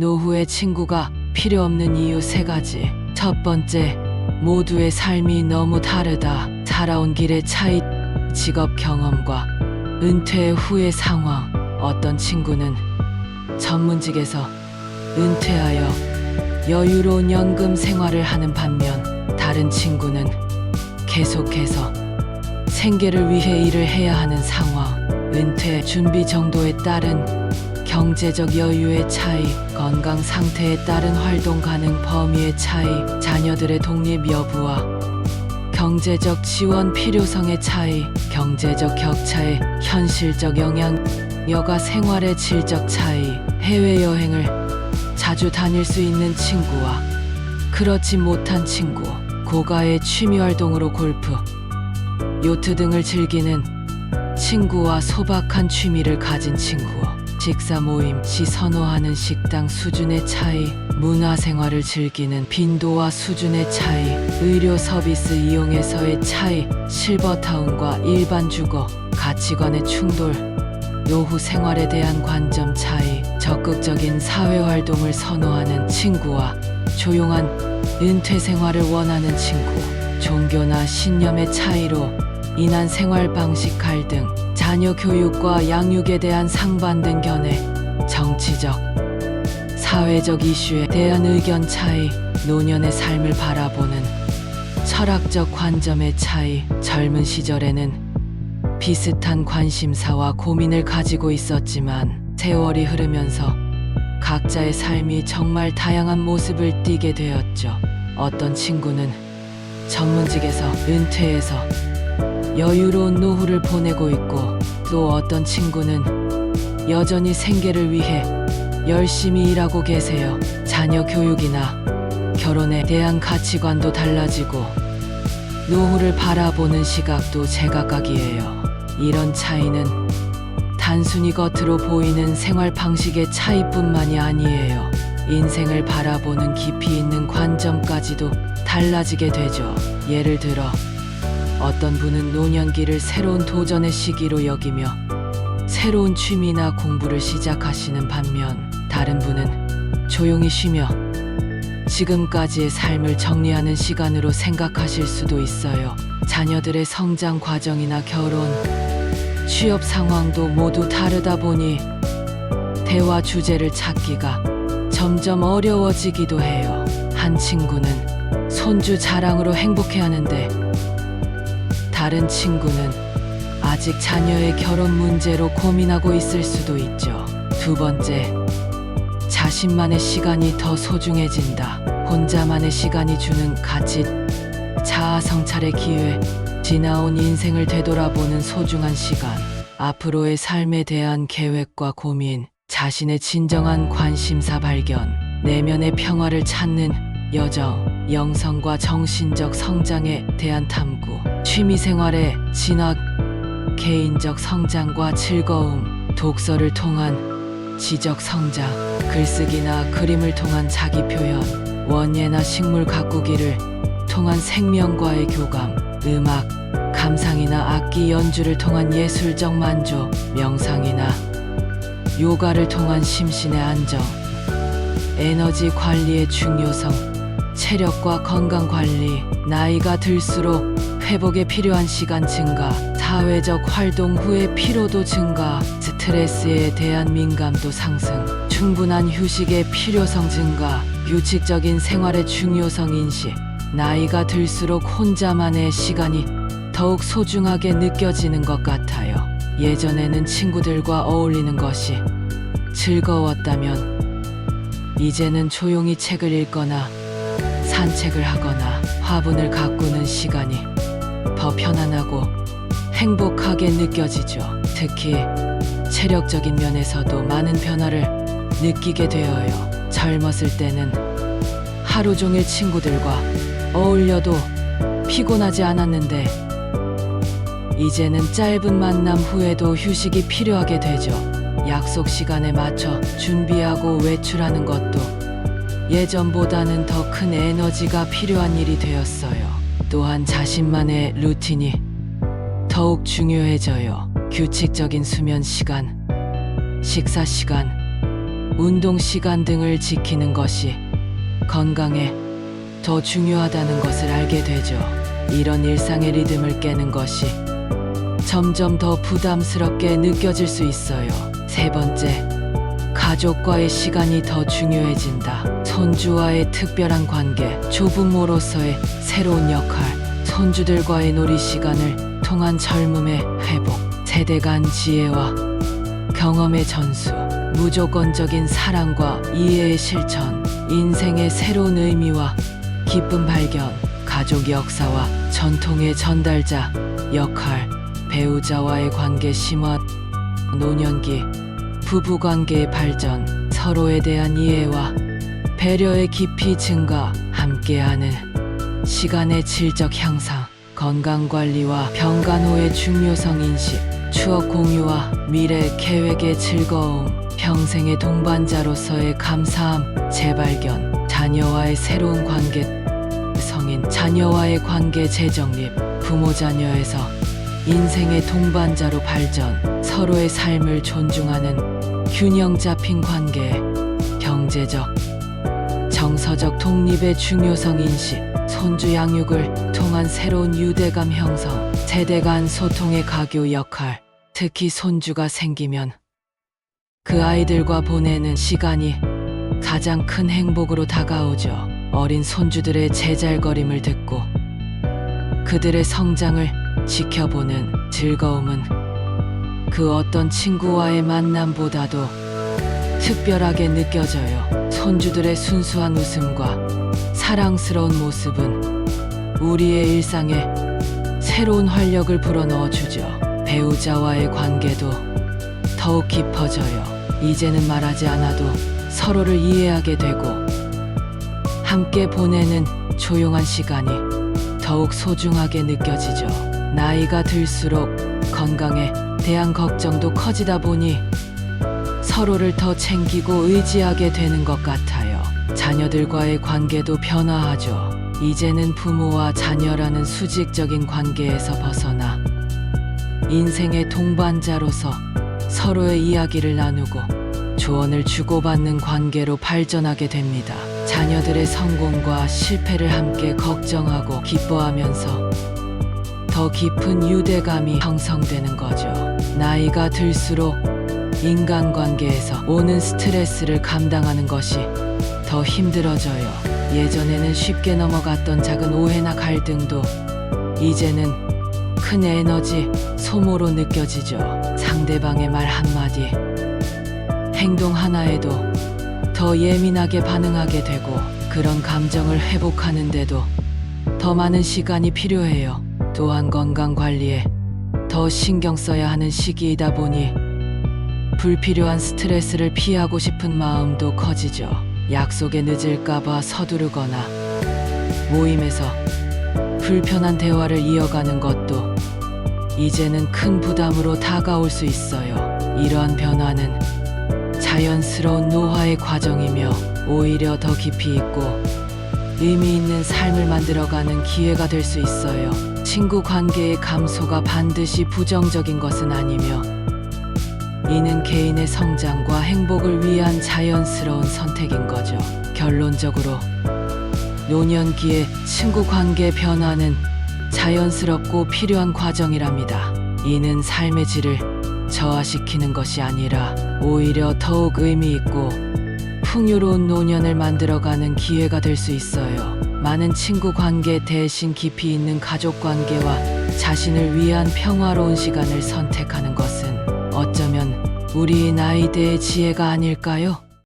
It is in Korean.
노후의 친구가 필요 없는 이유 세 가지. 첫 번째, 모두의 삶이 너무 다르다. 살아온 길의 차이, 직업 경험과 은퇴 후의 상황. 어떤 친구는 전문직에서 은퇴하여 여유로운 연금 생활을 하는 반면 다른 친구는 계속해서 생계를 위해 일을 해야 하는 상황. 은퇴 준비 정도에 따른 경제적 여유의 차이, 건강 상태에 따른 활동 가능 범위의 차이, 자녀들의 독립 여부와 경제적 지원 필요성의 차이, 경제적 격차의 현실적 영향, 여가 생활의 질적 차이, 해외여행을 자주 다닐 수 있는 친구와 그렇지 못한 친구, 고가의 취미 활동으로 골프, 요트 등을 즐기는 친구와 소박한 취미를 가진 친구, 식사 모임 시 선호하는 식당 수준의 차이, 문화 생활을 즐기는 빈도와 수준의 차이, 의료 서비스 이용에서의 차이, 실버타운과 일반 주거, 가치관의 충돌, 노후 생활에 대한 관점 차이, 적극적인 사회 활동을 선호하는 친구와 조용한 은퇴 생활을 원하는 친구, 종교나 신념의 차이로 인한 생활 방식 갈등, 자녀 교육과 양육에 대한 상반된 견해, 정치적, 사회적 이슈에 대한 의견 차이, 노년의 삶을 바라보는 철학적 관점의 차이, 젊은 시절에는 비슷한 관심사와 고민을 가지고 있었지만 세월이 흐르면서 각자의 삶이 정말 다양한 모습을 띠게 되었죠. 어떤 친구는 전문직에서 은퇴해서 여유로운 노후를 보내고 있고 또 어떤 친구는 여전히 생계를 위해 열심히 일하고 계세요. 자녀 교육이나 결혼에 대한 가치관도 달라지고 노후를 바라보는 시각도 제각각이에요. 이런 차이는 단순히 겉으로 보이는 생활 방식의 차이뿐만이 아니에요. 인생을 바라보는 깊이 있는 관점까지도 달라지게 되죠. 예를 들어 어떤 분은 노년기를 새로운 도전의 시기로 여기며 새로운 취미나 공부를 시작하시는 반면 다른 분은 조용히 쉬며 지금까지의 삶을 정리하는 시간으로 생각하실 수도 있어요. 자녀들의 성장 과정이나 결혼, 취업 상황도 모두 다르다 보니 대화 주제를 찾기가 점점 어려워지기도 해요. 한 친구는 손주 자랑으로 행복해 하는데 다른 친구는 아직 자녀의 결혼 문제로 고민하고 있을 수도 있죠. 두 번째, 자신만의 시간이 더 소중해진다. 혼자만의 시간이 주는 가치, 자아 성찰의 기회, 지나온 인생을 되돌아보는 소중한 시간, 앞으로의 삶에 대한 계획과 고민, 자신의 진정한 관심사 발견, 내면의 평화를 찾는 여정, 영성과 정신적 성장에 대한 탐구, 취미 생활의 진학, 개인적 성장과 즐거움, 독서를 통한 지적 성장, 글쓰기나 그림을 통한 자기 표현, 원예나 식물 가꾸기를 통한 생명과의 교감, 음악, 감상이나 악기 연주를 통한 예술적 만족, 명상이나 요가를 통한 심신의 안정, 에너지 관리의 중요성, 체력과 건강 관리, 나이가 들수록 회복에 필요한 시간 증가, 사회적 활동 후의 피로도 증가, 스트레스에 대한 민감도 상승, 충분한 휴식의 필요성 증가, 규칙적인 생활의 중요성 인식, 나이가 들수록 혼자만의 시간이 더욱 소중하게 느껴지는 것 같아요. 예전에는 친구들과 어울리는 것이 즐거웠다면, 이제는 조용히 책을 읽거나 산책을 하거나 화분을 가꾸는 시간이 더 편안하고 행복하게 느껴지죠. 특히 체력적인 면에서도 많은 변화를 느끼게 되어요. 젊었을 때는 하루 종일 친구들과 어울려도 피곤하지 않았는데 이제는 짧은 만남 후에도 휴식이 필요하게 되죠. 약속 시간에 맞춰 준비하고 외출하는 것도 예전보다는 더 큰 에너지가 필요한 일이 되었어요. 또한 자신만의 루틴이 더욱 중요해져요. 규칙적인 수면 시간, 식사 시간, 운동 시간 등을 지키는 것이 건강에 더 중요하다는 것을 알게 되죠. 이런 일상의 리듬을 깨는 것이 점점 더 부담스럽게 느껴질 수 있어요. 세 번째, 가족과의 시간이 더 중요해진다. 손주와의 특별한 관계, 조부모로서의 새로운 역할, 손주들과의 놀이 시간을 통한 젊음의 회복, 세대 간 지혜와 경험의 전수, 무조건적인 사랑과 이해의 실천, 인생의 새로운 의미와 기쁨 발견, 가족 역사와 전통의 전달자 역할, 배우자와의 관계 심화, 노년기, 부부 관계의 발전, 서로에 대한 이해와 배려의 깊이 증가, 함께하는 시간의 질적 향상, 건강 관리와 병간 후의 중요성 인식, 추억 공유와 미래 계획의 즐거움, 평생의 동반자로서의 감사함, 재발견, 자녀와의 새로운 관계, 성인, 자녀와의 관계 재정립, 부모 자녀에서 인생의 동반자로 발전, 서로의 삶을 존중하는 균형 잡힌 관계, 경제적, 정서적 독립의 중요성 인식, 손주 양육을 통한 새로운 유대감 형성, 세대 간 소통의 가교 역할, 특히 손주가 생기면 그 아이들과 보내는 시간이 가장 큰 행복으로 다가오죠. 어린 손주들의 제잘거림을 듣고 그들의 성장을 지켜보는 즐거움은 그 어떤 친구와의 만남보다도 특별하게 느껴져요. 손주들의 순수한 웃음과 사랑스러운 모습은 우리의 일상에 새로운 활력을 불어넣어 주죠. 배우자와의 관계도 더욱 깊어져요. 이제는 말하지 않아도 서로를 이해하게 되고 함께 보내는 조용한 시간이 더욱 소중하게 느껴지죠. 나이가 들수록 건강에 대한 걱정도 커지다 보니 서로를 더 챙기고 의지하게 되는 것 같아요. 자녀들과의 관계도 변화하죠. 이제는 부모와 자녀라는 수직적인 관계에서 벗어나 인생의 동반자로서 서로의 이야기를 나누고 조언을 주고받는 관계로 발전하게 됩니다. 자녀들의 성공과 실패를 함께 걱정하고 기뻐하면서 더 깊은 유대감이 형성되는 거죠. 나이가 들수록 인간관계에서 오는 스트레스를 감당하는 것이 더 힘들어져요. 예전에는 쉽게 넘어갔던 작은 오해나 갈등도 이제는 큰 에너지 소모로 느껴지죠. 상대방의 말 한마디, 행동 하나에도 더 예민하게 반응하게 되고 그런 감정을 회복하는데도 더 많은 시간이 필요해요. 또한 건강 관리에 더 신경 써야 하는 시기이다 보니 불필요한 스트레스를 피하고 싶은 마음도 커지죠. 약속에 늦을까봐 서두르거나 모임에서 불편한 대화를 이어가는 것도 이제는 큰 부담으로 다가올 수 있어요. 이러한 변화는 자연스러운 노화의 과정이며 오히려 더 깊이 있고 의미 있는 삶을 만들어가는 기회가 될 수 있어요. 친구 관계의 감소가 반드시 부정적인 것은 아니며 이는 개인의 성장과 행복을 위한 자연스러운 선택인 거죠. 결론적으로 노년기의 친구 관계 변화는 자연스럽고 필요한 과정이랍니다. 이는 삶의 질을 저하시키는 것이 아니라 오히려 더욱 의미 있고 풍요로운 노년을 만들어가는 기회가 될 수 있어요. 많은 친구 관계 대신 깊이 있는 가족 관계와 자신을 위한 평화로운 시간을 선택하는 것은 어쩌면 우리의 나이대의 지혜가 아닐까요?